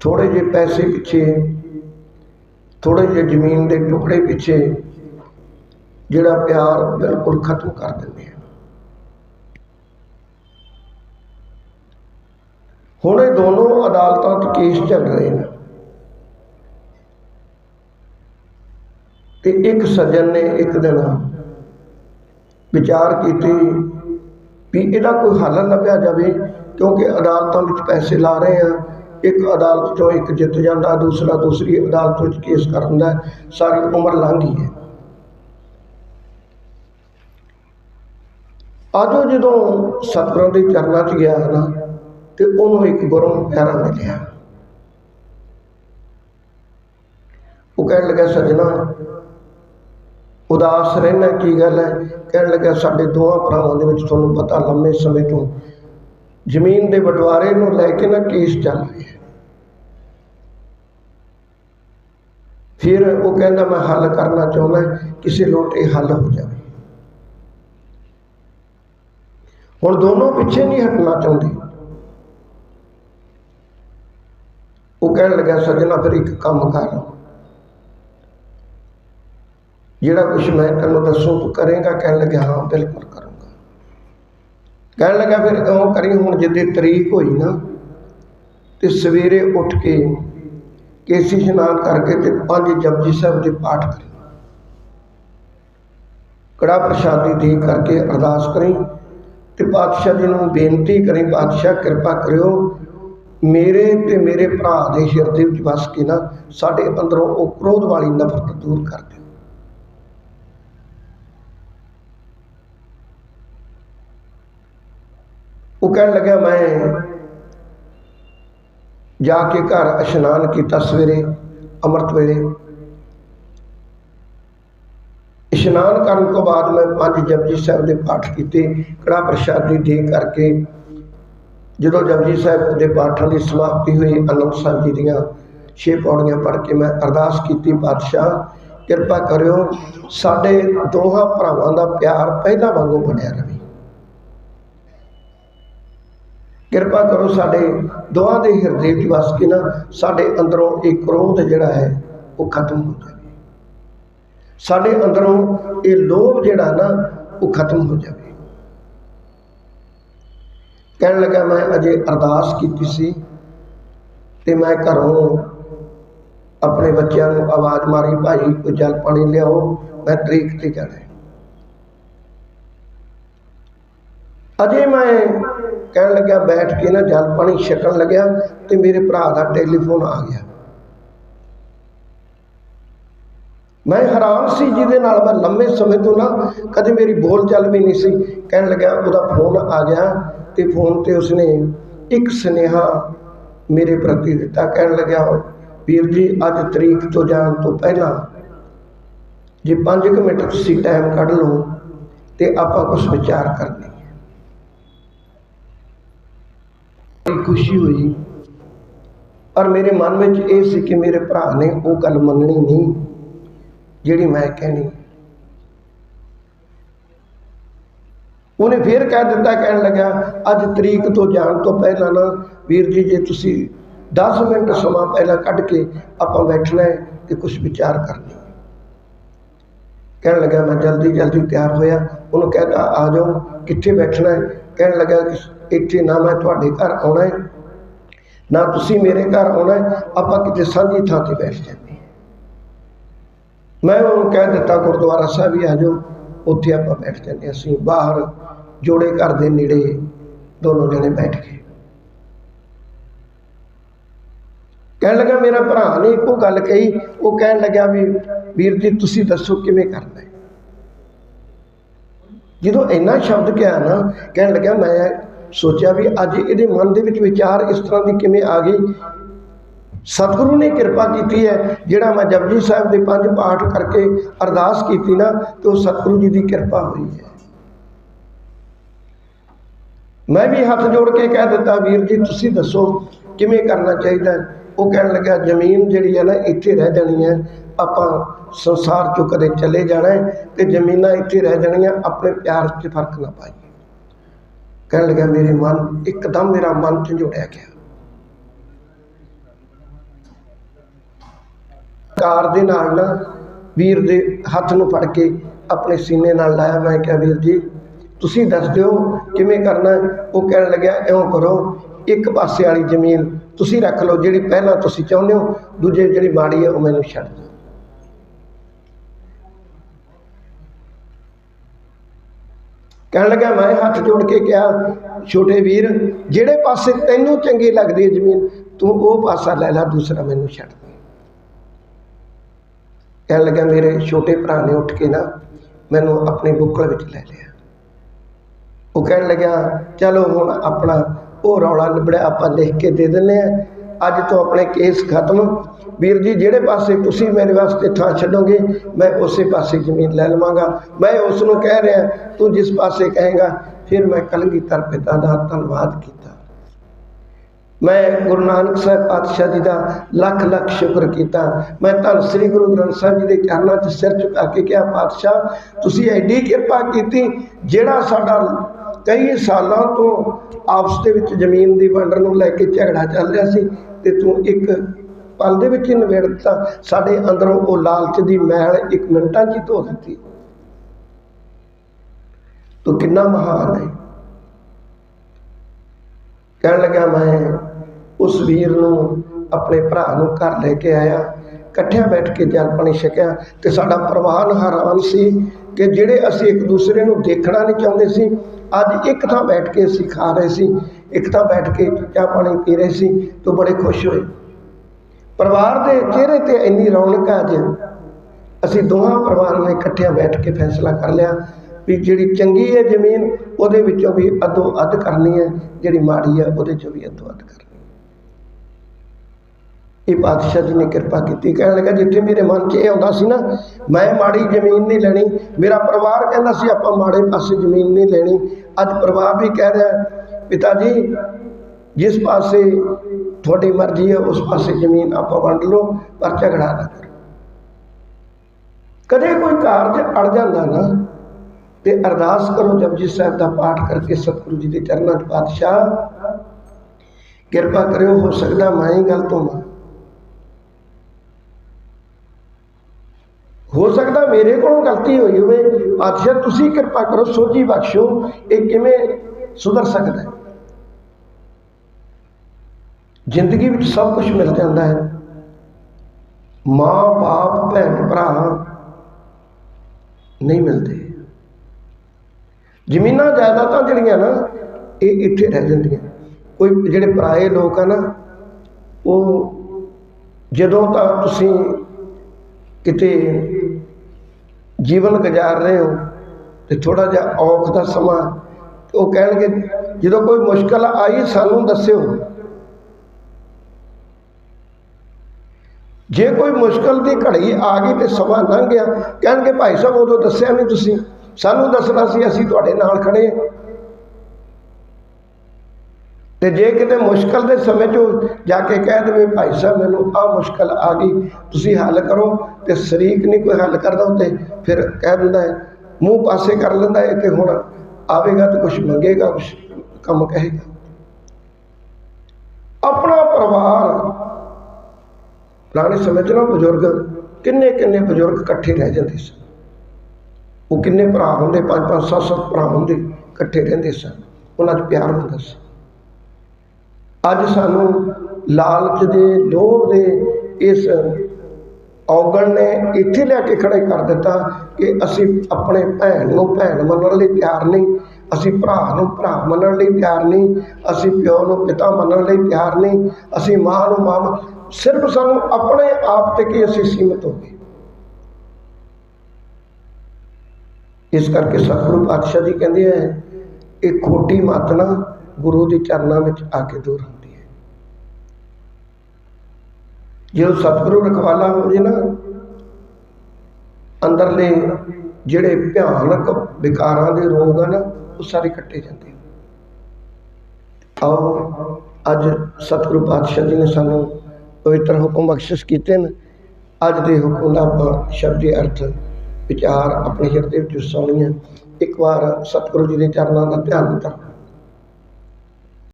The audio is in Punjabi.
ਥੋੜੇ ਜਿਹੇ ਪੈਸੇ ਪਿੱਛੇ, ਥੋੜੇ ਜਿਹੇ ਜ਼ਮੀਨ ਦੇ ਟੁਕੜੇ ਪਿੱਛੇ ਜਿਹੜਾ ਪਿਆਰ ਬਿਲਕੁਲ ਖਤਮ ਕਰ ਦਿੰਦੇ ਆ। ਹੁਣ ਇਹ ਦੋਨੋਂ ਅਦਾਲਤਾਂ 'ਚ ਕੇਸ ਚੱਲ ਰਹੇ ਨੇ। ਤੇ ਇੱਕ ਸੱਜਣ ਨੇ ਇੱਕ ਦਿਨ ਵਿਚਾਰ ਕੀਤੀ ਵੀ ਇਹਦਾ ਕੋਈ ਹੱਲ ਲੱਭਿਆ ਜਾਵੇ ਕਿਉਂਕਿ ਅਦਾਲਤਾਂ ਵਿੱਚ ਪੈਸੇ ਲਾ ਰਹੇ ਆ। ਇੱਕ ਅਦਾਲਤ ਚੋਂ ਇੱਕ ਜਿੱਤ ਜਾਂਦਾ, ਦੂਸਰਾ ਦੂਸਰੀ ਅਦਾਲਤ ਵਿੱਚ ਕੇਸ ਕਰਦਾ, ਸਾਰੀ ਉਮਰ ਲੰਘ ਗਈ ਹੈ। ਆਜੋ ਜਦੋਂ ਸਤਿਗੁਰਾਂ ਦੇ ਚਰਨਾਂ 'ਚ ਗਿਆ ਨਾ, ਤੇ ਉਹਨੂੰ ਇੱਕ ਗੁਰੂ ਪਿਆਰਾ ਮਿਲਿਆ। ਉਹ ਕਹਿਣ ਲੱਗਾ, ਸੱਜਣਾ, ਉਦਾਸ ਰਹਿਣਾ ਕੀ ਗੱਲ ਹੈ? ਕਹਿਣ ਲੱਗਾ, ਸਾਡੇ ਦੋਹਾਂ ਭਰਾਵਾਂ ਦੇ ਵਿੱਚ ਤੁਹਾਨੂੰ ਪਤਾ, ਲੰਮੇ ਸਮੇਂ ਤੋਂ ਜ਼ਮੀਨ ਦੇ ਬਟਵਾਰੇ ਨੂੰ ਲੈ ਕੇ ਨਾ ਕੇਸ ਚੱਲ ਰਿਹਾ ਹੈ ਫਿਰ ਉਹ ਕਹਿੰਦਾ, ਮੈਂ ਹੱਲ ਕਰਨਾ ਚਾਹੁੰਦਾ ਕਿਸੇ ਲੋਟ ਇਹ ਹੱਲ ਹੋ ਜਾਵੇ। ਹੁਣ ਦੋਨੋਂ ਪਿੱਛੇ ਨਹੀਂ ਹਟਣਾ ਚਾਹੁੰਦੇ। ਉਹ ਕਹਿਣ ਲੱਗਾ ਸੱਜਣਾ, ਫਿਰ ਇੱਕ ਕੰਮ ਕਰ। ਜਿਹੜਾ ਕੁਝ ਮੈਂ ਤੈਨੂੰ ਦੱਸੂ, ਤੂੰ ਕਰੇਗਾ? ਕਹਿਣ ਲੱਗਾ ਹਾਂ, ਬਿਲਕੁਲ ਕਰੂੰਗਾ। ਕਹਿਣ ਲੱਗਾ ਫਿਰ ਉਹ ਕਰੀ? ਹੁਣ ਜਿੱਦੇ ਤਰੀਕ ਹੋਈ ਨਾ, ਤੇ ਸਵੇਰੇ ਉੱਠ ਕੇ ਕੇਸੀ ਇਸ਼ਨਾਨ ਕਰਕੇ ਤੇ ਪੰਜ ਜਪਜੀ ਸਾਹਿਬ ਦੇ ਪਾਠ ਕਰੀ। ਕੜਾ ਪ੍ਰਸ਼ਾਦੀ ਦੇ ਕਰਕੇ ਅਰਦਾਸ ਕਰੀ ਤੇ ਪਾਤਸ਼ਾਹ ਜੀ ਨੂੰ ਬੇਨਤੀ ਕਰੀ, ਪਾਤਸ਼ਾਹ ਕਿਰਪਾ ਕਰਿਓ, ਮੇਰੇ ਤੇ ਮੇਰੇ ਭਰਾ ਦੇ ਹਿਰਦੇ ਵਿੱਚ ਵਸ ਕੇ ਨਾ ਸਾਡੇ ਅੰਦਰੋਂ ਉਹ ਕ੍ਰੋਧ ਵਾਲੀ ਨਫ਼ਰਤ ਦੂਰ ਕਰ ਦਿਓ। ਉਹ ਕਹਿਣ ਲੱਗਾ ਮੈਂ ਜਾ ਕੇ ਘਰ ਇਸ਼ਨਾਨ ਕੀਤਾ ਸਵੇਰੇ, ਅੰਮ੍ਰਿਤ ਵੇਲੇ। ਇਸ਼ਨਾਨ ਕਰਨ ਤੋਂ ਬਾਅਦ ਮੈਂ ਪੰਜ ਜਪਜੀ ਸਾਹਿਬ ਦੇ ਪਾਠ ਕੀਤੇ ਕੜਾ ਪ੍ਰਸ਼ਾਦੀ ਦੇ ਕਰਕੇ, ਜਦੋਂ ਜਪਜੀ ਸਾਹਿਬ ਦੇ ਪਾਠਾਂ ਦੀ ਸਮਾਪਤੀ ਹੋਈ, ਅਨੰਦ ਸਾਹਿਬ ਜੀ ਦੀਆਂ ਛੇ ਪੌੜੀਆਂ ਪੜ੍ਹ ਕੇ ਮੈਂ ਅਰਦਾਸ ਕੀਤੀ ਪਾਤਸ਼ਾਹ ਕਿਰਪਾ ਕਰਿਓ, ਸਾਡੇ ਦੋਹਾਂ ਭਰਾਵਾਂ ਦਾ ਪਿਆਰ ਪਹਿਲਾਂ ਵਾਂਗੂ ਬਣਿਆ ਰਹੇ। ਕਿਰਪਾ ਕਰੋ ਸਾਡੇ ਦੋਹਾਂ ਦੇ ਹਿਰਦੇ ਵਿੱਚ ਵਸ ਕੇ ਨਾ ਸਾਡੇ ਅੰਦਰੋਂ ਇਹ ਕ੍ਰੋਧ ਜਿਹੜਾ ਹੈ ਉਹ ਖਤਮ ਹੋ ਜਾਵੇ। ਸਾਡੇ ਅੰਦਰੋਂ ਇਹ ਲੋਭ ਜਿਹੜਾ ਨਾ ਉਹ ਖਤਮ ਹੋ ਜਾਵੇ। ਕਹਿਣ ਲੱਗਾ ਮੈਂ ਅਜੇ ਅਰਦਾਸ ਕੀਤੀ ਸੀ ਤੇ ਮੈਂ ਘਰੋਂ ਆਪਣੇ ਬੱਚਿਆਂ ਨੂੰ ਆਵਾਜ਼ ਮਾਰੀ, ਭਾਈ, ਕੋਈ ਜਲ ਪਾਣੀ ਲਿਆਓ, ਮੈਂ ਤਰੀਕ ਤੇ ਜਾਣਾ ਅਜੇ ਮੈਂ ਕਹਿਣ ਲੱਗਿਆ, ਬੈਠ ਕੇ ਨਾ ਜਲ ਪਾਣੀ ਛਕਣ ਲੱਗਿਆ ਤੇ ਮੇਰੇ ਭਰਾ ਦਾ ਟੈਲੀਫੋਨ ਆ ਗਿਆ। ਮੈਂ ਹੈਰਾਨ ਸੀ ਜਿਹਦੇ ਨਾਲ ਮੈਂ ਲੰਮੇ ਸਮੇਂ ਤੋਂ ਨਾ ਕਦੇ ਮੇਰੀ ਬੋਲ ਚੱਲ ਵੀ ਨਹੀਂ ਸੀ। ਕਹਿਣ ਲੱਗਿਆ, ਉਹਦਾ ਫੋਨ ਆ ਗਿਆ ਤੇ ਫੋਨ ਤੇ ਉਸਨੇ ਇੱਕ ਸੁਨੇਹਾ ਮੇਰੇ ਪ੍ਰਤੀ ਦਿੱਤਾ। ਕਹਿਣ ਲੱਗਿਆ, ਵੀਰ ਜੀ, ਅੱਜ ਤਰੀਕ ਤੋਂ ਜਾਣ ਤੋਂ ਪਹਿਲਾਂ ਜੇ 5 ਮਿੰਟ ਤੁਸੀਂ ਟਾਈਮ ਕੱਢ ਲਓ ਤੇ ਆਪਾਂ ਕੁਝ ਵਿਚਾਰ ਕਰਨੀ ਬੜੀ ਖੁਸ਼ੀ ਹੋਈ ਪਰ ਮੇਰੇ ਮਨ ਵਿੱਚ ਇਹ ਸੀ ਕਿ ਮੇਰੇ ਭਰਾ ਨੇ ਉਹ ਗੱਲ ਮੰਨਣੀ ਨਹੀਂ, ਜਿਹੜੀ ਮੈਂ ਕਹਿਣੀ। ਉਹਨੇ ਫੇਰ ਕਹਿ ਦਿੱਤਾ, ਕਹਿਣ ਲੱਗਾ, ਅੱਜ ਤਰੀਕ ਤੋਂ ਜਾਣ ਤੋਂ ਪਹਿਲਾਂ ਨਾ ਵੀਰ ਜੀ, ਜੇ ਤੁਸੀਂ 10 ਮਿੰਟ ਸਮਾਂ ਪਹਿਲਾਂ ਕੱਢ ਕੇ ਆਪਾਂ ਬੈਠਣਾ ਹੈ ਤੇ ਕੁਝ ਵਿਚਾਰ ਕਰਨੀ ਹੈ। ਕਹਿਣ ਲੱਗਾ, ਮੈਂ ਜਲਦੀ ਜਲਦੀ ਤਿਆਰ ਹੋਇਆ। ਉਹਨੂੰ ਕਹਿੰਦਾ ਆ ਜਾਓ, ਕਿੱਥੇ ਬੈਠਣਾ ਹੈ? ਕਹਿਣ ਲੱਗਾ ਕਿ ਇੱਥੇ ਨਾ ਮੈਂ ਤੁਹਾਡੇ ਘਰ ਆਉਣਾ ਹੈ, ਨਾ ਤੁਸੀਂ ਮੇਰੇ ਘਰ ਆਉਣਾ ਹੈ, ਆਪਾਂ ਕਿਤੇ ਸਾਂਝੀ ਥਾਂ ਤੇ ਬੈਠ ਜਾਂਦੇ ਮੈਂ ਉਹਨੂੰ ਕਹਿ ਦਿੱਤਾ, ਗੁਰਦੁਆਰਾ ਸਾਹਿਬ ਹੀ ਆ ਜਾਓ, ਉੱਥੇ ਆਪਾਂ ਬੈਠ ਜਾਂਦੇ ਹਾਂ। ਅਸੀਂ ਬਾਹਰ ਜੋੜੇ ਘਰ ਦੇ ਨੇੜੇ ਦੋਨੋਂ ਜਣੇ ਬੈਠ ਗਏ ਕਹਿਣ ਲੱਗਾ, ਮੇਰਾ ਭਰਾ ਨੇ ਇੱਕੋ ਗੱਲ ਕਹੀ, ਉਹ ਕਹਿਣ ਲੱਗਾ ਵੀ, ਵੀਰ ਜੀ, ਤੁਸੀਂ ਦੱਸੋ ਕਿਵੇਂ ਕਰਨਾ ਹੈ? ਜਦੋਂ ਇੰਨਾ ਸ਼ਬਦ ਕਿਹਾ ਨਾ, ਕਹਿਣ ਲੱਗਾ ਮੈਂ ਸੋਚਿਆ ਵੀ ਅੱਜ ਇਹਦੇ ਮਨ ਦੇ ਵਿੱਚ ਵਿਚਾਰ ਇਸ ਤਰ੍ਹਾਂ ਦੀ ਕਿਵੇਂ ਆ ਗਈ? ਸਤਿਗੁਰੂ ਨੇ ਕਿਰਪਾ ਕੀਤੀ ਹੈ, ਜਿਹੜਾ ਮੈਂ ਜਪਜੀ ਸਾਹਿਬ ਦੇ ਪੰਜ ਪਾਠ ਕਰਕੇ ਅਰਦਾਸ ਕੀਤੀ ਨਾ, ਤੇ ਉਹ ਸਤਿਗੁਰੂ ਜੀ ਦੀ ਕਿਰਪਾ ਹੋਈ ਹੈ। ਮੈਂ ਵੀ ਹੱਥ ਜੋੜ ਕੇ ਕਹਿ ਦਿੱਤਾ, ਵੀਰ ਜੀ, ਤੁਸੀਂ ਦੱਸੋ ਕਿਵੇਂ ਕਰਨਾ ਚਾਹੀਦਾ ਉਹ ਕਹਿਣ ਲੱਗਾ, ਜ਼ਮੀਨ ਜਿਹੜੀ ਹੈ ਨਾ, ਇੱਥੇ ਰਹਿ ਜਾਣੀ ਹੈ। ਆਪਾਂ ਸੰਸਾਰ ਚੋਂ ਕਦੇ ਚਲੇ ਜਾਣਾ ਤੇ ਜ਼ਮੀਨਾਂ ਇੱਥੇ ਰਹਿ ਜਾਣੀਆਂ, ਆਪਣੇ ਪਿਆਰ 'ਚ ਫ਼ਰਕ ਨਾ ਪਾਈ ਕਹਿਣ ਲੱਗਾ ਮੇਰੇ ਮਨ ਇੱਕਦਮ ਮੇਰਾ ਮਨ ਝੰਜੋੜਿਆ ਗਿਆ। ਕਾਰ ਦੇ ਨਾਲ ਨਾ ਵੀਰ ਦੇ ਹੱਥ ਨੂੰ ਫੜ ਕੇ ਆਪਣੇ ਸੀਨੇ ਨਾਲ ਲਾਇਆ। ਮੈਂ ਕਿਹਾ, ਵੀਰ ਜੀ, ਤੁਸੀਂ ਦੱਸ ਦਿਓ ਕਿਵੇਂ ਕਰਨਾ ਉਹ ਕਹਿਣ ਲੱਗਿਆ, ਇਉਂ ਕਰੋ, ਇੱਕ ਪਾਸੇ ਵਾਲੀ ਜ਼ਮੀਨ ਤੁਸੀਂ ਰੱਖ ਲਓ, ਜਿਹੜੀ ਪਹਿਲਾਂ ਤੁਸੀਂ ਚਾਹੁੰਦੇ ਹੋ, ਦੂਜੇ ਜਿਹੜੀ ਮਾੜੀ ਹੈ, ਉਹ ਮੈਨੂੰ ਛੱਡ ਦਿਓ। ਕਹਿਣ ਲੱਗਾ, ਮੈਂ ਹੱਥ ਜੋੜ ਕੇ ਕਿਹਾ, ਛੋਟੇ ਵੀਰ, ਜਿਹੜੇ ਪਾਸੇ ਤੈਨੂੰ ਚੰਗੀ ਲੱਗਦੀ ਹੈ ਜ਼ਮੀਨ, ਤੂੰ ਉਹ ਪਾਸਾ ਲੈ ਲੈ, ਦੂਸਰਾ ਮੈਨੂੰ ਛੱਡ ਦੇ। ਕਹਿਣ ਲੱਗਾ, ਮੇਰੇ ਛੋਟੇ ਭਰਾ ਨੇ ਉੱਠ ਕੇ ਨਾ ਮੈਨੂੰ ਆਪਣੀ ਬੁੱਕਲ ਵਿੱਚ ਲੈ ਲਿਆ। ਉਹ ਕਹਿਣ ਲੱਗਾ, ਚਲੋ ਹੁਣ ਆਪਣਾ ਉਹ ਰੌਲਾ ਨਿਬੜਿਆ, ਆਪਾਂ ਲਿਖ ਕੇ ਦੇ ਦਿੰਨੇ ਆ ਅੱਜ ਤੋਂ ਆਪਣੇ ਕੇਸ ਖਤਮ ਵੀਰ ਜੀ, ਜਿਹੜੇ ਪਾਸੇ ਤੁਸੀਂ ਮੇਰੇ ਵਾਸਤੇ ਥਾਂ ਛੱਡੋਗੇ, ਮੈਂ ਉਸੇ ਪਾਸੇ ਜ਼ਮੀਨ ਲੈ ਲਵਾਂਗਾ। ਮੈਂ ਉਸ ਨੂੰ ਕਹਿ ਰਿਹਾ, ਤੂੰ ਜਿਸ ਪਾਸੇ ਕਹੇਗਾ, ਫਿਰ ਮੈਂ ਕਲਗੀਧਰ ਪਿਤਾ ਦਾ ਧੰਨਵਾਦ ਕੀਤਾ। ਮੈਂ ਗੁਰੂ ਨਾਨਕ ਸਾਹਿਬ ਪਾਤਸ਼ਾਹ ਜੀ ਦਾ ਲੱਖ ਲੱਖ ਸ਼ੁਕਰ ਕੀਤਾ। ਮੈਂ ਧੰਨ ਸ੍ਰੀ ਗੁਰੂ ਗ੍ਰੰਥ ਸਾਹਿਬ ਜੀ ਦੇ ਚਰਨਾਂ 'ਚ ਸਿਰ ਝੁਕਾ ਕੇ ਕਿਹਾ, ਪਾਤਸ਼ਾਹ, ਤੁਸੀਂ ਐਡੀ ਕਿਰਪਾ ਕੀਤੀ, ਜਿਹੜਾ ਸਾਡਾ ਕਈ ਸਾਲਾਂ ਤੋਂ ਆਪਸ ਦੇ ਵਿੱਚ ਜ਼ਮੀਨ ਦੀ ਵੰਡ ਨੂੰ ਲੈ ਕੇ ਝਗੜਾ ਚੱਲ ਰਿਹਾ ਸੀ ਤੇ ਤੂੰ ਇੱਕ ਪਲ ਦੇ ਵਿੱਚ ਹੀ ਨਿਬੇੜ ਦਿੱਤਾ। ਸਾਡੇ ਅੰਦਰੋਂ ਉਹ ਲਾਲਚ ਦੀ ਮੈਲ ਇੱਕ ਮਿੰਟਾਂ 'ਚ ਹੀ ਧੋ ਦਿੱਤੀ। ਤੂੰ ਕਿੰਨਾ ਮਹਾਨ ਹੈ। ਕਹਿਣ ਲੱਗਾ ਮੈਂ, ਉਸ ਵੀਰ ਨੂੰ ਆਪਣੇ ਭਰਾ ਨੂੰ ਘਰ ਲੈ ਕੇ ਆਇਆ। ਇਕੱਠਿਆਂ ਬੈਠ ਕੇ ਜਲ ਪਾਣੀ ਛਕਿਆ ਤੇ ਸਾਡਾ ਪਰਿਵਾਰ ਹੈਰਾਨ ਸੀ ਕਿ ਜਿਹੜੇ ਅਸੀਂ ਇੱਕ ਦੂਸਰੇ ਨੂੰ ਦੇਖਣਾ ਨਹੀਂ ਚਾਹੁੰਦੇ ਸੀ, ਅੱਜ ਇੱਕ ਥਾਂ ਬੈਠ ਕੇ ਅਸੀਂ ਖਾ ਰਹੇ ਸੀ, ਇੱਕ ਥਾਂ ਬੈਠ ਕੇ ਚਾਹ ਪਾਣੀ ਪੀ ਰਹੇ ਸੀ, ਤੋਂ ਬੜੇ ਖੁਸ਼ ਹੋਏ। ਪਰਿਵਾਰ ਦੇ ਚਿਹਰੇ ਤੇ ਇੰਨੀ ਰੌਣਕ ਹੈ ਅੱਜ ਅਸੀਂ ਦੋਹਾਂ ਪਰਿਵਾਰਾਂ ਨੇ ਇਕੱਠਿਆਂ ਬੈਠ ਕੇ ਫੈਸਲਾ ਕਰ ਲਿਆ ਵੀ ਜਿਹੜੀ ਚੰਗੀ ਹੈ ਜ਼ਮੀਨ, ਉਹਦੇ ਵਿੱਚੋਂ ਵੀ ਅੱਧੋ ਅੱਧ ਕਰਨੀ ਹੈ, ਜਿਹੜੀ ਮਾੜੀ ਹੈ, ਉਹਦੇ ਚੋਂ ਵੀ ਅੱਧੋ ਅੱਧ ਕਰਨੀ ਇਹ ਪਾਤਸ਼ਾਹ ਜੀ ਨੇ ਕਿਰਪਾ ਕੀਤੀ। ਕਹਿਣ ਲੱਗਾ, ਜਿੱਥੇ ਮੇਰੇ ਮਨ 'ਚ ਇਹ ਆਉਂਦਾ ਸੀ ਨਾ, ਮੈਂ ਮਾੜੀ ਜ਼ਮੀਨ ਨਹੀਂ ਲੈਣੀ। ਮੇਰਾ ਪਰਿਵਾਰ ਕਹਿੰਦਾ ਸੀ, ਆਪਾਂ ਮਾੜੇ ਪਾਸੇ ਜ਼ਮੀਨ ਨਹੀਂ ਲੈਣੀ। ਅੱਜ ਪਰਿਵਾਰ ਵੀ ਕਹਿ ਰਿਹਾ, ਪਿਤਾ ਜੀ ਜਿਸ ਪਾਸੇ ਤੁਹਾਡੀ ਮਰਜ਼ੀ ਹੈ, ਉਸ ਪਾਸੇ ਜ਼ਮੀਨ ਆਪਾਂ ਵੰਡ ਲਓ ਪਰ ਝਗੜਾ ਨਾ ਕਰੋ। ਕਦੇ ਕੋਈ ਕਾਰਜ ਅੜ ਜਾਂਦਾ ਨਾ, ਤੇ ਅਰਦਾਸ ਕਰੋ ਜਪਜੀ ਸਾਹਿਬ ਦਾ ਪਾਠ ਕਰਕੇ ਸਤਿਗੁਰੂ ਜੀ ਦੇ ਚਰਨਾਂ 'ਚ ਪਾਤਸ਼ਾਹ, ਕਿਰਪਾ ਕਰਿਓ, ਹੋ ਸਕਦਾ ਮੈਂ ਹੀ ਗਲਤ ਹੋਵਾਂ। ਹੋ ਸਕਦਾ ਮੇਰੇ ਕੋਲੋਂ ਗਲਤੀ ਹੋਈ ਹੋਵੇ, ਪਾਤਸ਼ਾਹ ਤੁਸੀਂ ਕਿਰਪਾ ਕਰੋ, ਸੋਝੀ ਬਖਸ਼ੋ, ਇਹ ਕਿਵੇਂ ਸੁਧਰ ਸਕਦਾ ਹੈ? ਜ਼ਿੰਦਗੀ ਵਿੱਚ ਸਭ ਕੁਝ ਮਿਲ ਜਾਂਦਾ ਹੈ। ਮਾਂ, ਬਾਪ, ਭੈਣ, ਭਰਾ ਨਹੀਂ ਮਿਲਦੇ। ਜ਼ਮੀਨਾਂ ਜਾਇਦਾਦਾਂ ਜਿਹੜੀਆਂ ਨਾ, ਇਹ ਇੱਥੇ ਰਹਿ ਜਾਂਦੀਆਂ। ਕੋਈ ਜਿਹੜੇ ਪਰਾਏ ਲੋਕ ਆ ਨਾ, ਉਹ ਜਦੋਂ ਤਾਂ ਤੁਸੀਂ ਕਿਤੇ ਜੀਵਨ ਗੁਜ਼ਾਰ ਰਹੇ ਹੋ ਤੇ ਥੋੜਾ ਜਿਹਾ ਔਖ ਦਾ ਸਮਾਂ, ਉਹ ਕਹਿਣਗੇ, ਜਦੋਂ ਕੋਈ ਮੁਸ਼ਕਲ ਆਈ, ਸਾਨੂੰ ਦੱਸਿਓ। ਜੇ ਕੋਈ ਮੁਸ਼ਕਲ ਦੀ ਘੜੀ ਆ ਗਈ ਤੇ ਸਮਾਂ ਲੰਘ ਗਿਆ, ਕਹਿਣਗੇ ਭਾਈ ਸਾਹਿਬ, ਉਦੋਂ ਦੱਸਿਆ ਨਹੀਂ ਤੁਸੀਂ। ਸਾਨੂੰ ਦੱਸਣਾ ਸੀ, ਅਸੀਂ ਤੁਹਾਡੇ ਨਾਲ ਖੜੇ ਹਾਂ। ਤੇ ਜੇ ਕਿਤੇ ਮੁਸ਼ਕਲ ਦੇ ਸਮੇਂ 'ਚ ਜਾ ਕੇ ਕਹਿ ਦੇਵੇ, ਭਾਈ ਸਾਹਿਬ, ਮੈਨੂੰ ਆ ਮੁਸ਼ਕਲ ਆ ਗਈ, ਤੁਸੀਂ ਹੱਲ ਕਰੋ। ਤੇ ਸ਼ਰੀਕ ਨਹੀਂ ਕੋਈ ਹੱਲ ਕਰਦਾ ਉੱਤੇ ਫਿਰ ਕਹਿ ਦਿੰਦਾ ਹੈ, ਮੂੰਹ ਪਾਸੇ ਕਰ ਲੈਂਦਾ ਹੈ ਤੇ ਹੁਣ ਆਵੇਗਾ ਤੇ ਕੁਝ ਮੰਗੇਗਾ ਕੁਝ ਕੰਮ ਕਹੇਗਾ। ਆਪਣਾ ਪਰਿਵਾਰ ਪੁਰਾਣੇ ਸਮੇਂ 'ਚ ਨਾ ਬਜ਼ੁਰਗ ਕਿੰਨੇ ਕਿੰਨੇ ਬਜ਼ੁਰਗ ਇਕੱਠੇ ਰਹਿ ਜਾਂਦੇ ਸਨ। ਉਹ ਕਿੰਨੇ ਭਰਾ ਹੁੰਦੇ, ਪੰਜ ਪੰਜ ਸੱਤ ਸੱਤ ਭਰਾ ਹੁੰਦੇ ਇਕੱਠੇ ਰਹਿੰਦੇ ਸਨ। ਉਹਨਾਂ 'ਚ ਪਿਆਰ ਹੁੰਦਾ ਸੀ। ਅੱਜ ਸਾਨੂੰ ਲਾਲਚ ਦੇ, ਲੋਭ ਦੇ ਇਸ ਔਗਣ ਨੇ ਇੱਥੇ ਲੈ ਕੇ ਖੜੇ ਕਰ ਦਿੱਤਾ ਕਿ ਅਸੀਂ ਆਪਣੇ ਭੈਣ ਨੂੰ ਭੈਣ ਮੰਨਣ ਲਈ ਤਿਆਰ ਨਹੀਂ, ਅਸੀਂ ਭਰਾ ਨੂੰ ਭਰਾ ਮੰਨਣ ਲਈ ਤਿਆਰ ਨਹੀਂ, ਅਸੀਂ ਪਿਓ ਨੂੰ ਪਿਤਾ ਮੰਨਣ ਲਈ ਤਿਆਰ ਨਹੀਂ, ਅਸੀਂ ਮਾਂ ਨੂੰ ਮਾਂ ਮੰਨ- ਸਿਰਫ ਸਾਨੂੰ ਆਪਣੇ ਆਪ ਤੇ ਕੀ ਅਸੀਂ ਸੀਮਤ ਹੋ ਗਏ। ਇਸ ਕਰਕੇ ਸਤਿਗੁਰੂ ਪਾਤਸ਼ਾਹ ਜੀ ਕਹਿੰਦੇ ਆ, ਇਹ ਖੋਟੀ ਮੱਤ ਨਾ ਗੁਰੂ ਦੇ ਚਰਨਾਂ ਵਿੱਚ ਆ ਕੇ ਦੂਰ ਹੁੰਦੀ ਹੈ। ਜਦੋਂ ਸਤਿਗੁਰੂ ਰਖਵਾਲਾ ਹੋ ਜੇ ਨਾ, ਅੰਦਰਲੇ ਜਿਹੜੇ ਭਿਆਨਕ ਵਿਕਾਰਾਂ ਦੇ ਰੋਗ ਹਨ ਉਹ ਸਾਰੇ ਕੱਟੇ ਜਾਂਦੇ ਹਨ ਆਓ, ਅੱਜ ਸਤਿਗੁਰੂ ਪਾਤਸ਼ਾਹ ਜੀ ਨੇ ਸਾਨੂੰ ਪਵਿੱਤਰ ਹੁਕਮ ਬਖਸ਼ਿਸ਼ ਕੀਤੇ ਨੇ। ਅੱਜ ਦੇ ਹੁਕਮ ਦਾ ਆਪਾਂ ਸ਼ਬਦੀ ਅਰਥ ਵਿਚਾਰ ਆਪਣੇ ਹਿਰਦੇ ਵਿੱਚ ਸੁਣੀਏ ਇੱਕ ਵਾਰ ਸਤਿਗੁਰੂ ਜੀ ਦੇ ਚਰਨਾਂ ਦਾ ਧਿਆਨ ਧਰ